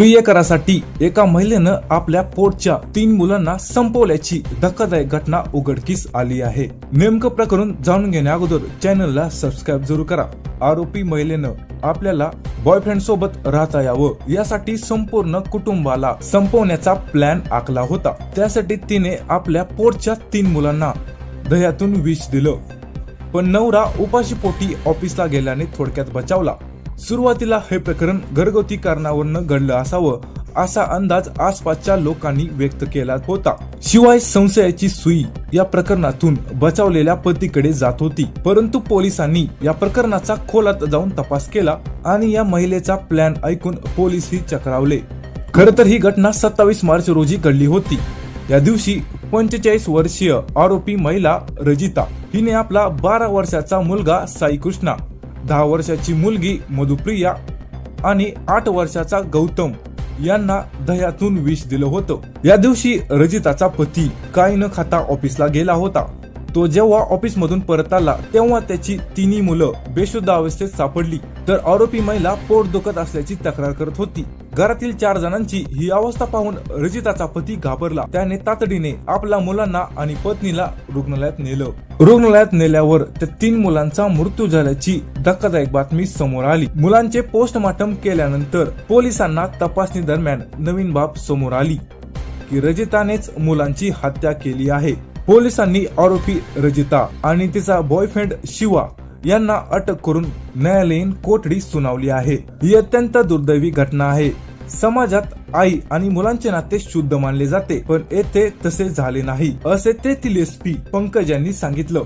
प्रियकरासाठी एका महिलेनं आपल्या पोटच्या तीन मुलांना संपवल्याची धक्कादायक घटना उघडकीस आली आहे. नेमकं प्रकरण जाणून घेण्या अगोदर चॅनलला सबस्क्राईब जरूर करा. आरोपी महिलेनं आपल्याला बॉयफ्रेंड सोबत राहता यावं यासाठी संपूर्ण कुटुंबाला संपवण्याचा प्लॅन आखला होता. त्यासाठी तिने आपल्या पोटच्या तीन मुलांना दह्यातून विष दिलं. पण नवरा उपाशीपोटी ऑफिसला गेल्याने थोडक्यात बचावला. सुरुवातीला हे प्रकरण घरगुती कारणावरनं घडलं असावं असा अंदाज आसपासच्या लोकांनी व्यक्त केला होता. शिवाय संशयाची सुई या प्रकरणातून बचावलेल्या पतीकडे जात होती. परंतु पोलिसांनी या प्रकरणाचा खोलात जाऊन तपास केला आणि या महिलेचा प्लॅन ऐकून पोलिसही चक्रावले. खर तर ही घटना सत्तावीस मार्च रोजी घडली होती. या दिवशी पंचेचाळीस वर्षीय आरोपी महिला रजिता. हिने आपला बारा वर्षाचा मुलगा साई कृष्णा दहा वर्षाची मुलगी मधुप्रिया आणि आठ वर्षाचा गौतम यांना दह्यातून विष दिलं होतं. या दिवशी रजिताचा पती काय न खाता ऑफिसला गेला होता. तो जेव्हा ऑफिस मधून परत आला तेव्हा त्याची तिन्ही मुलं बेशुद्ध अवस्थेत सापडली. तर आरोपी महिला पोट दुखत असल्याची तक्रार करत होती. घरातील चार जणांची ही अवस्था पाहून रजिताचा पती घाबरला. त्याने तातडीने आपल्या मुलांना आणि पत्नीला रुग्णालयात नेलं. रुग्णालयात नेल्यावर त्या तीन मुलांचा मृत्यू झाल्याची धक्कादायक बातमी समोर आली. मुलांचे पोस्टमार्टम केल्यानंतर पोलिसांना तपासणी दरम्यान नवीन बाब समोर आली की रजितानेच मुलांची हत्या केली आहे. पोलिसांनी आरोपी रजिता आणि तिचा बॉयफ्रेंड शिवा यांना अटक करून न्यायालयीन कोठडी सुनावली आहे. ही अत्यंत दुर्दैवी घटना आहे. समाजात आई आणि मुलांचे नाते शुद्ध मानले जाते पण येथे तसे झाले नाही असे तेथील एसपी पंकज यांनी सांगितलं.